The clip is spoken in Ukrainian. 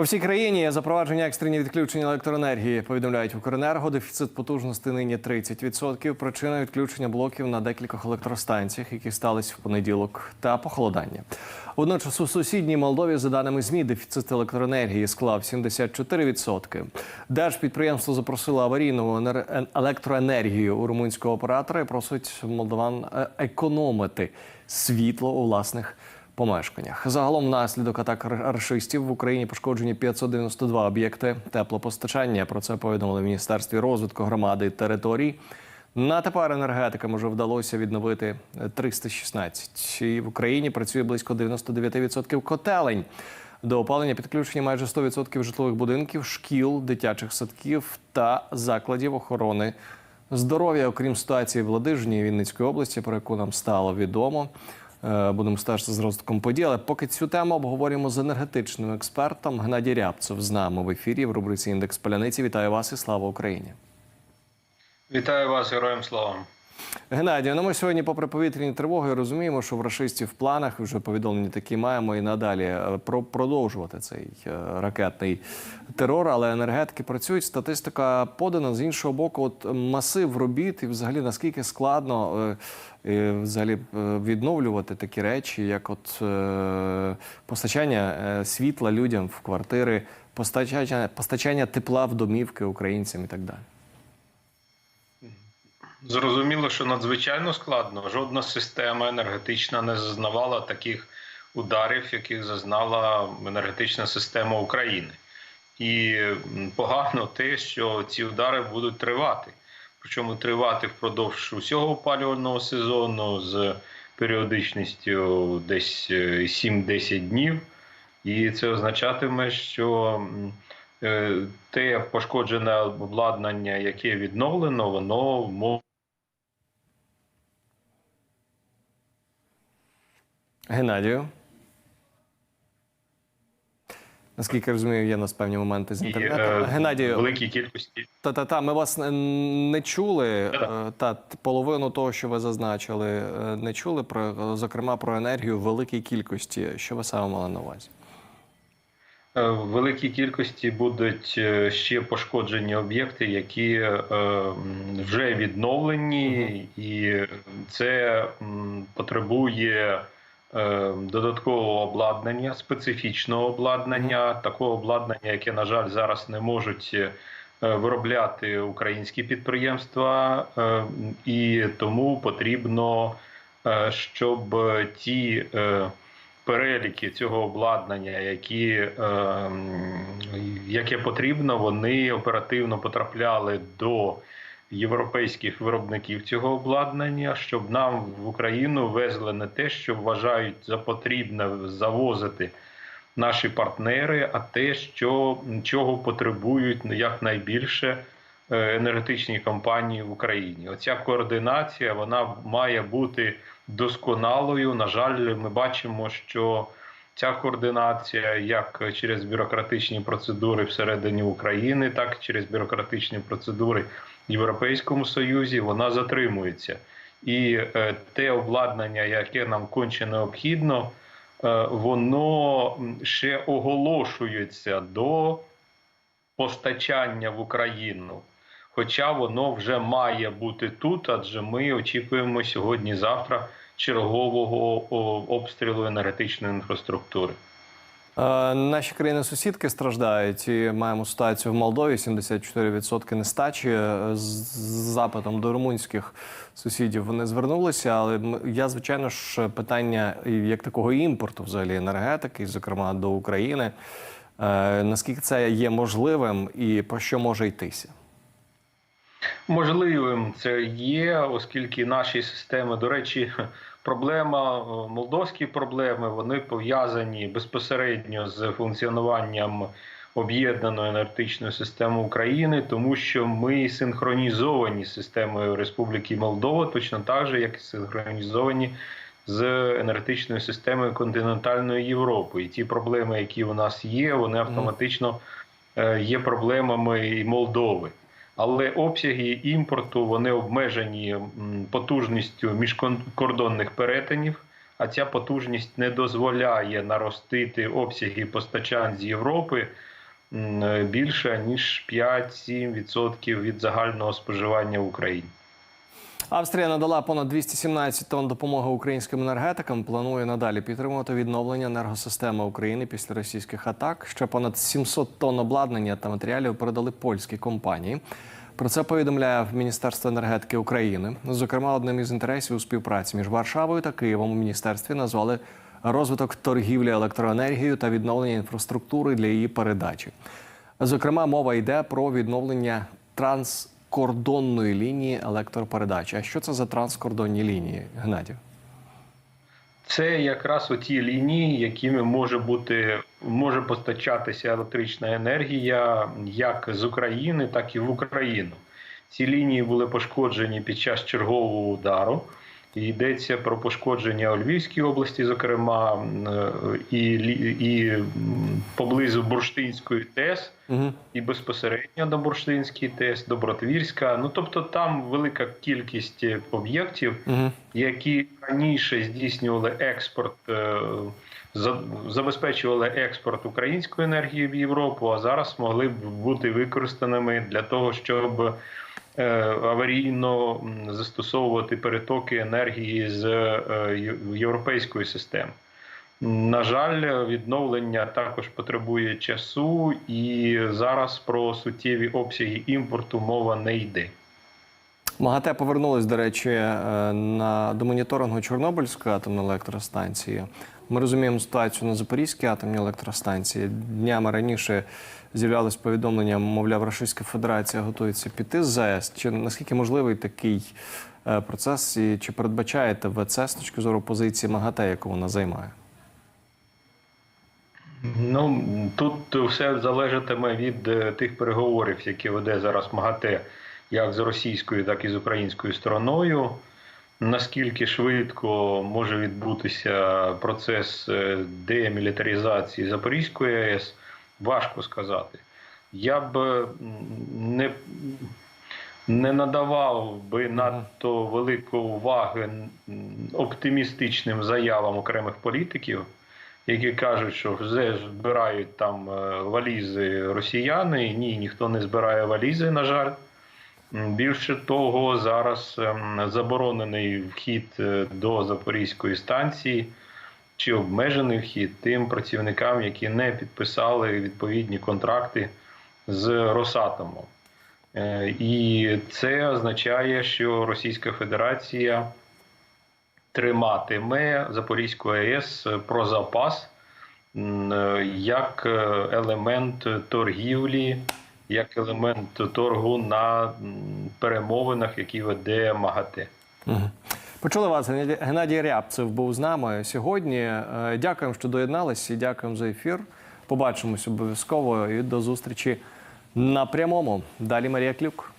По всій країні запровадження екстрені відключення електроенергії. Повідомляють Укренерго. Дефіцит потужності нині 30%. Причина відключення блоків на декількох електростанціях, які стались в понеділок, та похолодання. Водночас у сусідній Молдові, за даними ЗМІ, дефіцит електроенергії склав 74%. Держпідприємство запросило аварійну енер- електроенергію у румунського оператора і просить молдаван е, економити світло у власних помешканнях. Загалом внаслідок атак рашистів в Україні пошкоджені 592 об'єкти теплопостачання. Про це повідомили в Міністерстві розвитку громади і територій. На тепер енергетикам вже вдалося відновити е, 316. І в Україні працює близько 99% котелень. До опалення підключені майже 100% житлових будинків, шкіл, дитячих садків та закладів охорони здоров'я. Окрім ситуації в Ладижні Вінницької області, про яку нам стало відомо. Е, Будемо стежити з розвитком подій. Але поки цю тему обговорюємо з енергетичним експертом Геннадій Рябцев з нами в ефірі в рубриці Індекс Паляниці. Вітаю вас і слава Україні. Вітаю вас, героям слава. Геннадію, ну ми сьогодні, попри повітряні тривоги, розуміємо, що в рашистів в планах вже повідомлені такі маємо і надалі е, про продовжувати цей е, ракетний терор. Але енергетики працюють. Статистика подана з іншого боку. От масив робіт, і взагалі наскільки складно е, взагалі відновлювати такі речі, як от постачання світла людям в квартири, постачання, постачання тепла в домівки українцям і так далі. Зрозуміло, що надзвичайно складно. Жодна система енергетична не зазнавала таких ударів, яких зазнала енергетична система України. І погано те, що ці удари будуть тривати. Причому тривати впродовж усього опалювального сезону з періодичністю десь е, 7-10 днів. І це означатиме, що е, те пошкоджене обладнання, яке відновлено, воно може Геннадію. Наскільки я розумію, є у нас певні моменти з інтернету. е, Геннадію, великій кількості. та-та-та, ми вас не чули. Да-да. Е, Та половину того, що ви зазначили, е, не чули про зокрема про енергію в великій кількості. Що ви саме мали на увазі? В великій кількості будуть ще пошкоджені об'єкти, які вже відновлені, і це потребує додаткового обладнання, специфічного обладнання, такого обладнання, яке, на жаль, зараз не можуть е, виробляти українські підприємства, е, і тому потрібно, е, щоб ті. е, переліки цього обладнання, які, е, яке потрібно, вони оперативно потрапляли до європейських виробників цього обладнання, щоб нам в Україну везли не те, що вважають за потрібне завозити наші партнери, а те, що чого потребують якнайбільше е, енергетичні компанії в Україні. Оця координація вона має бути досконалою. На жаль, ми бачимо, що ця координація, як через бюрократичні процедури всередині України, так і через бюрократичні процедури Європейському Союзі, вона затримується. І е, те обладнання, яке нам конче необхідно, е, воно ще оголошується до постачання в Україну. Хоча воно вже має бути тут, адже ми очікуємо сьогодні-завтра чергового обстрілу енергетичної інфраструктури. Е, Наші країни-сусідки страждають і маємо ситуацію в Молдові: 74% нестачі. Е, З запитом до румунських сусідів вони звернулися. Але я, звичайно ж, питання як такого імпорту, взагалі енергетики, зокрема до України. Е, Наскільки це є можливим і про що може йтися? Можливим це є, оскільки наші системи, до речі, проблема, е, молдовські проблеми, вони пов'язані безпосередньо з функціонуванням об'єднаної енергетичної системи України, тому що ми синхронізовані з системою Республіки Молдова, точно так же, як і синхронізовані з енергетичною системою континентальної Європи. І ті проблеми, які у нас є, вони автоматично е, є проблемами і Молдови. Але обсяги імпорту вони обмежені потужністю міжкордонних перетинів. А ця потужність не дозволяє наростити обсяги постачань з Європи більше ніж 5-7% від загального споживання в Україні. Австрія надала понад 217 тонн допомоги українським енергетикам. Планує надалі підтримувати відновлення енергосистеми України після російських атак. Ще понад 700 тонн обладнання та матеріалів передали польські компанії. Про це повідомляє Міністерство енергетики України. Зокрема, одним із інтересів у співпраці між Варшавою та Києвом у міністерстві назвали розвиток торгівлі електроенергією та відновлення інфраструктури для її передачі. Зокрема, мова йде про відновлення транскордонної лінії електропередачі. А що це за транскордонні лінії, Гнатів? Це якраз оті лінії, якими може бути може постачатися електрична енергія як з України, так і в Україну. Ці лінії були пошкоджені під час чергового удару. І йдеться про пошкодження у Львівській області, зокрема, е, і, і поблизу Бурштинської ТЕС, Угу. і безпосередньо до Бурштинської ТЕС, до Братвірська. Ну тобто там велика кількість е, об'єктів, Угу. які раніше здійснювали експорт, е, забезпечували експорт української енергії в Європу, а зараз могли б бути використаними для того, щоб аварійно застосовувати перетоки енергії з е, європейської системи. На жаль, відновлення також потребує часу, і зараз про суттєві обсяги імпорту мова не йде. МАГАТЕ повернулось, до речі, е, на до моніторингу Чорнобильської атомної електростанції. Ми розуміємо ситуацію на Запорізькій атомній електростанції. Днями раніше з'являлось повідомлення, мовляв, Російська Федерація готується піти з ЗАЕС. Чи наскільки можливий такий е, процес, і чи передбачаєте ви це з точки зору позиції МАГАТЕ, яку вона займає? Ну тут все залежатиме від е, тих переговорів, які веде зараз МАГАТЕ, як з російською, так і з українською стороною. Наскільки швидко може відбутися процес е, демілітаризації Запорізької АЕС, важко сказати. Я б не, не надавав би надто великої уваги оптимістичним заявам окремих політиків які кажуть, що вже збирають там е, валізи росіяни. Ні, ніхто не збирає валізи, на жаль. Більше того, зараз ем, заборонений вхід е, до Запорізької станції чи обмежений вхід тим працівникам, які не підписали відповідні контракти з Росатомом. Е, І це означає, що Російська Федерація триматиме Запорізьку АЕС про запас е, як е, елемент торгівлі, як елемент торгу на перемовинах, які веде МАГАТЕ. Почули вас. Геннадій- Рябцев був з нами сьогодні. Е, Дякуємо, що доєдналися дякуємо за ефір. Побачимось обов'язково і до зустрічі на прямому. Далі Марія Клюк.